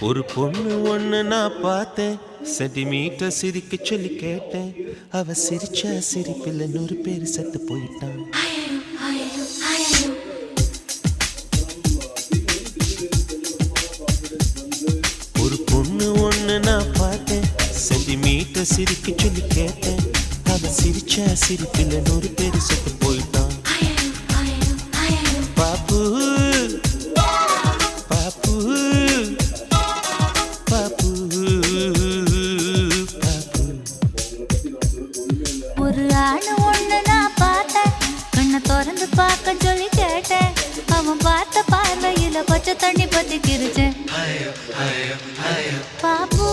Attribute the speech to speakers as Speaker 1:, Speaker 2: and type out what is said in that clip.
Speaker 1: ஒரு பொண்ணு ஒண்ணு நான் பார்த்தேன். சென்டிமீட்டர் சிரிக்க சொல்லி கேட்டேன். அவ சிரிச்ச சிரிப்பில் நூறு பேர் செத்து போயிட்டான். ஒரு பொண்ணு ஒண்ணு நான் பார்த்தேன். சென்டிமீட்டர் சிரிக்க சொல்லி கேட்டேன். அவ சிரிச்ச சிரிப்பில் நூறு பேர் செத்து
Speaker 2: ஒரு ஆணு ஒண்ணு நான் பார்த்தேன். கண்ணை திறந்து பார்க்க சொல்லி கேட்டேன். அவன் பார்த்த பார்வையில பச்சை தண்ணி பத்தி கிரிச்சேன் பாப்பு